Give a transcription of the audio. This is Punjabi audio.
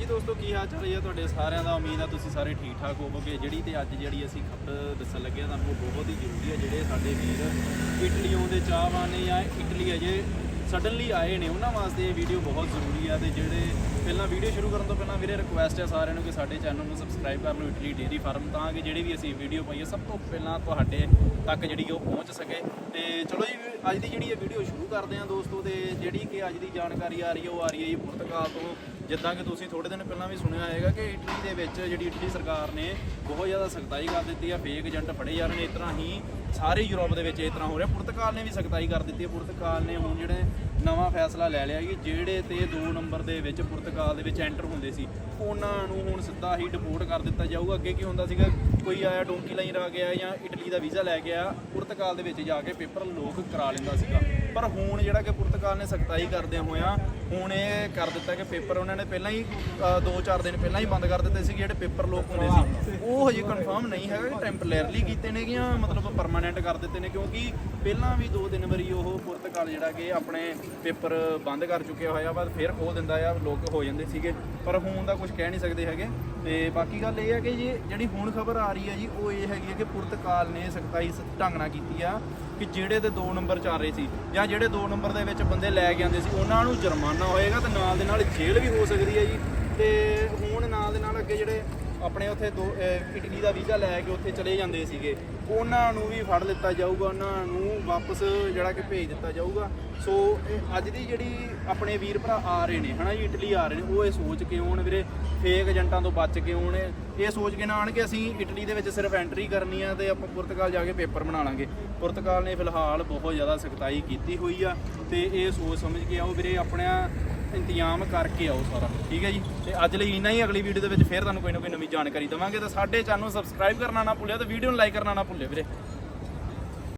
ਜੀ ਦੋਸਤੋ, ਕੀ ਹਾਲ ਚਾਲ ਹੈ ਤੁਹਾਡੇ ਸਾਰਿਆਂ ਦਾ ਉਮੀਦ ਆ ਤੁਸੀਂ ਸਾਰੇ ਠੀਕ ਠਾਕ ਹੋਵੋਗੇ। ਜਿਹੜੀ ਤੇ ਅੱਜ ਜਿਹੜੀ ਅਸੀਂ ਖਬਰ ਦੱਸਣ ਲੱਗੇ ਆ, ਤੁਹਾਨੂੰ ਉਹ ਬਹੁਤ ਹੀ ਜ਼ਰੂਰੀ ਹੈ ਜਿਹੜੇ ਸਾਡੇ ਵੀਰ ਇਟਲੀ ਆਉਂਦੇ ਚਾਹਵਾਨ ਨੇ ਜਾਂ ਇਟਲੀ ਅਜੇ ਸਡਨਲੀ ਆਏ ਨੇ, ਉਹਨਾਂ ਵਾਸਤੇ ਇਹ ਵੀਡੀਓ ਬਹੁਤ ਜ਼ਰੂਰੀ ਆ। ਤੇ ਜਿਹੜੇ ਪਹਿਲਾਂ ਵੀਡੀਓ ਸ਼ੁਰੂ ਕਰਨ ਤੋਂ ਪਹਿਲਾਂ ਵੀਰੇ ਰਿਕੁਐਸਟ ਹੈ ਸਾਰਿਆਂ ਨੂੰ ਕਿ ਸਾਡੇ ਚੈਨਲ ਨੂੰ ਸਬਸਕ੍ਰਾਈਬ ਕਰ ਲਓ ਇਟਲੀ ਡੇਰੀ ਫਾਰਮ ਤਾਂ ਕਿ ਜਿਹੜੀ ਵੀ ਅਸੀਂ ਵੀਡੀਓ ਪਾਈਏ, ਸਭ ਤੋਂ ਪਹਿਲਾਂ ਤੁਹਾਡੇ ਤੱਕ ਜਿਹੜੀ ਉਹ ਪਹੁੰਚ ਸਕੇ। ਤੇ ਚਲੋ ਜੀ, ਅੱਜ ਦੀ ਜਿਹੜੀ ਇਹ ਵੀਡੀਓ ਸ਼ੁਰੂ ਕਰਦੇ ਹਾਂ ਦੋਸਤੋ, ਤੇ ਜਿਹੜੀ ਕਿ ਅੱਜ ਦੀ ਜਾਣਕਾਰੀ ਆ ਰਹੀ ਹੈ ਉਹ ਆ ਰਹੀ ਹੈ ਜੀ ਪੁਰਤਗਾਲ ਤੋਂ। ਜਿੱਦਾਂ ਕਿ ਤੁਸੀਂ ਥੋੜੇ ਦਿਨ ਪਹਿਲਾਂ ਵੀ ਸੁਣਿਆ ਹੋਏਗਾ ਕਿ ਇਟਲੀ ਦੇ ਵਿੱਚ ਜਿਹੜੀ ਇਟਲੀ ਸਰਕਾਰ ਨੇ ਬਹੁਤ ਜ਼ਿਆਦਾ ਸਖਤਾਈ ਕਰ ਦਿੱਤੀ ਆ ਫੇਕ ਏਜੰਟ ਫੜੇ ਜਾ ਰਹੇ ਨੇ, ਇਸ ਤਰ੍ਹਾਂ ਹੀ ਸਾਰੇ ਯੂਰਪ ਦੇ ਵਿੱਚ ਇਸ ਤਰ੍ਹਾਂ ਹੋ ਰਿਹਾ। ਪੁਰਤਗਾਲ ਨੇ ਵੀ ਸਖਤਾਈ ਕਰ ਦਿੱਤੀ ਹੈ ਪੁਰਤਗਾਲ ਨੇ ਹੁਣ ਜਿਹੜੇ ਨਵਾਂ ਫੈਸਲਾ ਲੈ ਲਿਆ ਕਿ ਜਿਹੜੇ ਤੇ 2 ਨੰਬਰ ਦੇ ਵਿੱਚ ਪੁਰਤਗਾਲ ਦੇ ਵਿੱਚ ਐਂਟਰ ਹੁੰਦੇ ਸੀ, ਉਹਨਾਂ ਨੂੰ ਹੁਣ ਸਿੱਧਾ ਹੀ ਡਿਪੋਰਟ ਕਰ ਦਿੱਤਾ ਜਾਊਗਾ। ਅੱਗੇ ਕੀ ਹੁੰਦਾ ਸੀਗਾ? ਕੋਈ ਆਇਆ ਡੋਂਕੀ ਲਾਈਨ ਆ ਗਿਆ ਜਾਂ ਇਟਲੀ ਦਾ ਵੀਜ਼ਾ ਲੈ ਕੇ ਆ ਪੁਰਤਗਾਲ ਦੇ ਵਿੱਚ ਜਾ ਕੇ ਪੇਪਰ ਲੋਕ ਕਰਾ ਲੈਂਦਾ ਸੀਗਾ। ਪਰ ਹੁਣ ਜਿਹੜਾ ਕਿ ਪੁਰਤਗਾਲ ਨੇ ਸਖਤਾਈ ਕਰਦਿਆਂ ਹੋਇਆਂ ਹੁਣ ਇਹ ਕਰ ਦਿੱਤਾ ਕਿ ਪੇਪਰ ਉਹਨਾਂ ਨੇ ਪਹਿਲਾਂ ਹੀ 2-4 ਦਿਨ ਪਹਿਲਾਂ ਹੀ ਬੰਦ ਕਰ ਦਿੱਤੇ ਸੀ ਜਿਹੜੇ ਪੇਪਰ ਲੋਕ ਹੁੰਦੇ ਸੀ। ਉਹ ਹਜੇ ਕਨਫਰਮ ਨਹੀਂ ਹੈਗਾ ਕਿ ਟੈਂਪਰੇਰੀਲੀ ਕੀਤੇ ਨੇ ਜਾਂ ਮਤਲਬ ਪਰਮਾਨੈਂਟ ਕਰ ਦਿੱਤੇ ਨੇ, ਕਿਉਂਕਿ ਪਹਿਲਾਂ ਵੀ ਦੋ ਤਿੰਨ ਵਾਰੀ ਉਹ ਪੁਰਤਗਾਲ ਜਿਹੜਾ ਕਿ ਆਪਣੇ ਪੇਪਰ ਬੰਦ ਕਰ ਚੁੱਕਿਆ ਹੋਇਆ ਬਾਅਦ ਫਿਰ ਖੋਲ ਦਿੰਦਾ ਆ, ਲੋਕ ਹੋ ਜਾਂਦੇ ਸੀਗੇ। ਪਰ ਹੁਣ ਦਾ ਕੁਝ ਕਹਿ ਨਹੀਂ ਸਕਦੇ ਹੈਗੇ। ਤੇ ਬਾਕੀ ਗੱਲ ਇਹ ਹੈ ਕਿ ਜੀ, ਜਿਹੜੀ ਹੁਣ ਖਬਰ ਆ ਰਹੀ ਹੈ ਜੀ, ਉਹ ਇਹ ਹੈਗੀ ਹੈ ਕਿ ਪੁਰਤਗਾਲ ਨੇ ਸਖਤਾਈ ਸ- ਢੰਗ ਨਾਲ ਕੀਤੀ ਆ ਕਿ ਜਿਹੜੇ ਤੇ 2 ਨੰਬਰ ਚੱਲ ਰਹੇ ਸੀ ਜਾਂ ਜਿਹੜੇ 2 ਨੰਬਰ ਦੇ ਵਿੱਚ ਬੰਦੇ ਲੈ ਕੇ ਆਉਂਦੇ ਸੀ, ਉਹਨਾਂ ਨੂੰ ਜੁਰਮਾਨਾ ਹੋਏਗਾ ਤੇ ਨਾਲ ਦੇ ਨਾਲ ਜੇਲ੍ਹ ਵੀ ਹੋ ਸਕਦੀ ਹੈ ਜੀ। ਤੇ ਹੁਣ ਨਾਲ ਦੇ ਨਾਲ ਅੱਗੇ ਜਿਹੜੇ ਆਪਣੇ ਉੱਥੇ ਦੋ, ਅਹ ਇਟਲੀ ਦਾ ਵੀਜ਼ਾ ਲੈ ਕੇ ਉੱਥੇ ਚਲੇ ਜਾਂਦੇ ਸੀਗੇ। ਉਹਨਾਂ ਨੂੰ ਵੀ ਫੜ ਲਿੱਤਾ ਜਾਊਗਾ, ਉਹਨਾਂ ਨੂੰ ਵਾਪਸ ਜਿਹੜਾ ਕਿ ਭੇਜ ਦਿੱਤਾ ਜਾਊਗਾ। ਸੋ ਇਹ ਅੱਜ ਦੀ ਜਿਹੜੀ ਆਪਣੇ ਵੀਰ ਭਰਾ ਆ ਰਹੇ ਨੇ, ਹਨਾ ਜੀ ਇਟਲੀ ਆ ਰਹੇ ਨੇ, ਉਹ ਇਹ ਸੋਚ ਕੇ ਆਉਣ ਵੀਰੇ ਫੇਕ ਏਜੰਟਾਂ ਤੋਂ ਬਚ ਕੇ ਆਉਣ। ਇਹ ਸੋਚ ਕੇ ਨਾ ਆਉਣ ਕਿ ਅਸੀਂ ਇਟਲੀ ਦੇ ਵਿੱਚ ਸਿਰਫ ਐਂਟਰੀ ਕਰਨੀ ਆ ਤੇ ਆਪਾਂ ਪੁਰਤਗਾਲ ਜਾ ਕੇ ਪੇਪਰ ਬਣਾ ਲਾਂਗੇ। ਪੁਰਤਗਾਲ ਨੇ ਫਿਲਹਾਲ ਬਹੁਤ ਜ਼ਿਆਦਾ ਸਖਤਾਈ ਕੀਤੀ ਹੋਈ ਆ ਤੇ ਇਹ ਸੋਚ ਸਮਝ ਕੇ ਆਓ ਵੀਰੇ ਆਪਣਾ ਇੰਤਜ਼ਾਮ ਕਰਕੇ ਆਓ ਸਾਰਾ, ਠੀਕ ਹੈ ਜੀ? ਤੇ ਅੱਜ ਲਈ ਇੰਨਾ ਹੀ, ਅਗਲੀ ਵੀਡੀਓ ਦੇ ਵਿੱਚ ਫੇਰ ਤੁਹਾਨੂੰ ਕੋਈ ਨਾ ਕੋਈ ਨਵੀਂ ਜਾਣਕਾਰੀ ਦਵਾਂਗੇ। ਤਾਂ ਸਾਡੇ ਚੈਨਲ ਨੂੰ ਸਬਸਕ੍ਰਾਈਬ ਕਰਨਾ ਨਾ ਭੁੱਲਿਓ ਤੇ ਵੀਡੀਓ ਨੂੰ ਲਾਈਕ ਕਰਨਾ ਨਾ ਭੁੱਲਿਓ ਵੀਰੇ।